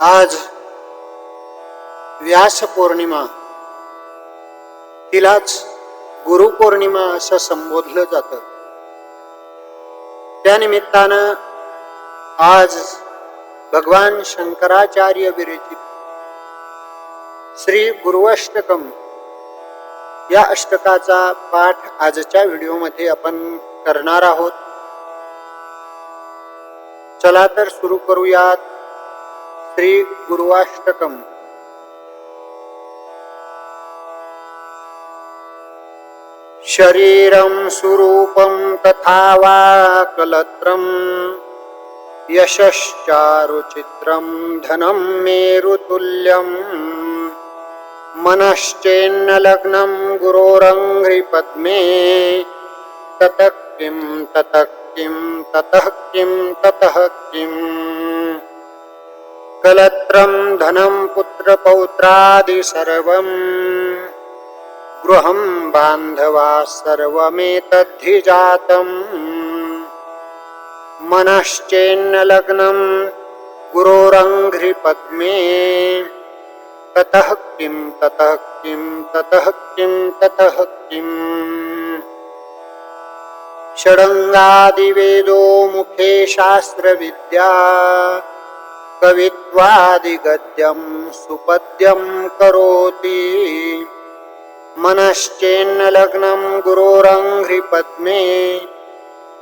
आज व्यास पौर्णिमा तिलाच गुरुपौर्णिमा असं संबोधलं जात. त्यानिमित्तानं आज भगवान शंकराचार्य विरचित श्री गुरुअष्टकम या अष्टकाचा पाठ आजच्या व्हिडिओमध्ये आपण करणार आहोत. चला तर सुरू करूयात. श्री गुरुवाष्टकम. शरीरं सुरूपं तथा वा कलत्रम् यशश्चारुचित्रं धनं मेरुतुल्यम् मनश्चेन्नलग्नं गुरोरङ्घ्रिपद्मे ततः किं ततः किं ततः किं ततः किम् कलत्रं धनं पुत्रपौत्रादि सर्वम् गृहं बान्धवा सर्वमेतद्धि जातम् मनश्चेन्नलग्नं गुरोरङ्घ्रिपद्मे। ततः किं ततः किं ततः किं ततः किम् षडङ्गादिवेदो मुखे शास्त्रविद्या। कवित्वादिगद्यं सुपद्यं करोति। मनश्चेन्नलग्नं गुरोरङ्घ्रिपद्मे।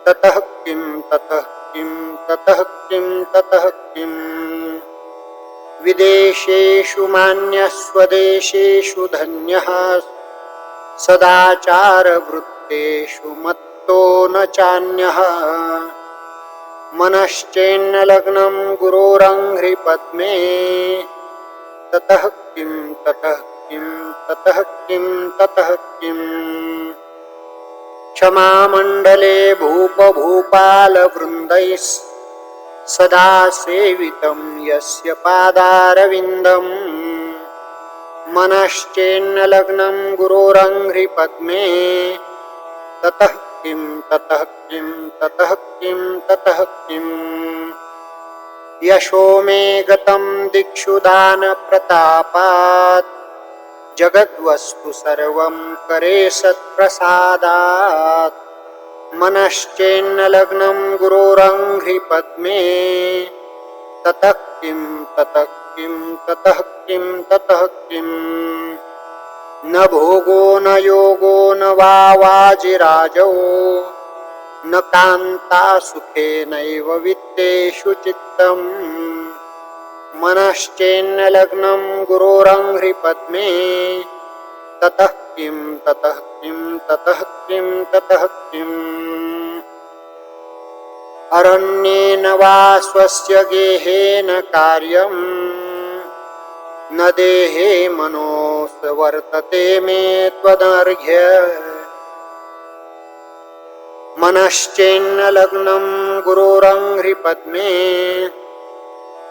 ततः किं ततः किं ततः किं ततः किम् विदेशेषु मान्यः स्वदेशेषु धन्यः। सदाचारवृत्तेषु मत्तो न चान्यः। मनश्चेन्न लग्नं गुरोरङ्घ्रिपद्मे ततः किं ततः किं ततः किं ततः किम् क्षमामण्डले भूपभूपालवृन्दैः सदा सेवितं यस्य पादारविन्दम्। मनश्चेन्नलग्नं गुरोरङ्घ्रिपद्मे ततः किं ततः किं ततः किं ततः किम् यशो मे गतं दिक्षुदानप्रतापात्। जगद्वस्तु सर्वं करे सत्प्रसादात्। मनश्चेन्नलग्नं गुरोरङ्घ्रिपद्मे। ततः किं ततः किं ततः किं ततः किम् न भोगो न योगो न वा वाजिराजौ न कान्ता सुखेनैव वित्तेषु चित्तम्। मनश्चेन्नलग्नं गुरोरङ्घ्रिपद्मे ततः किं ततः किं ततः किं ततः किम् अरण्येन वा स्वस्य गेहेन कार्यम्। न देहे मनोस्वर्तते मे त्वदर्घ्य। मनश्चेन्न मनश्चेन्नलग्नं गुरोरङ्घ्रिपद्मे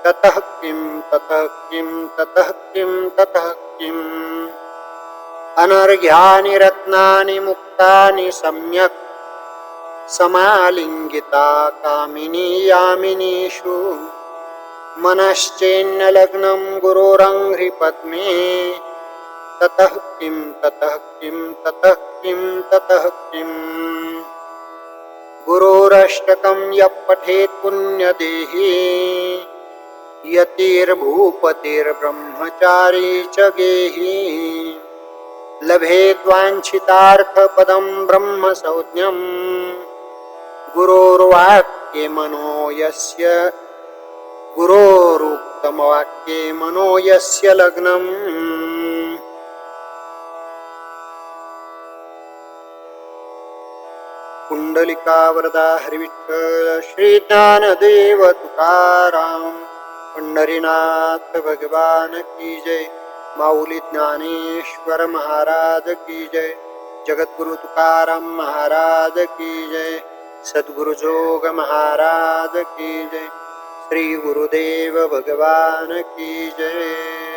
ततः किं ततः किं ततः किं ततः किम् अनर्घ्यानि रत्नानि मुक्तानि सम्यक्। समालिङ्गिता कामिनी यामिनीषु। मनश्चेन्न मनश्चेन्नलग्नं गुरोरङ्घ्रिपद्मे ततः किं ततः किं ततः किं ततः किम् गुरोरष्टकं यः पठेत् पुण्यदेही। यतिर्भूपतिर्ब्रह्मचारी च गेही। लभेद्वाञ्छितार्थपदं ब्रह्मसंज्ञम्। गुरोर्वाक्ये मनो यस्य। गुरोरुक्तमवाक्ये मनो यस्य लग्नम्। कुंडलिका वरदा हरिविठ्ठल श्री ज्ञानदेव तुकाराम पंढरीनाथ भगवान की जय माऊली ज्ञानेश्वर महाराज की जय जगद्गुरु तुकाराम महाराज की जय सद्गुरु जोग महाराज की जय श्री गुरुदेव भगवान की जय।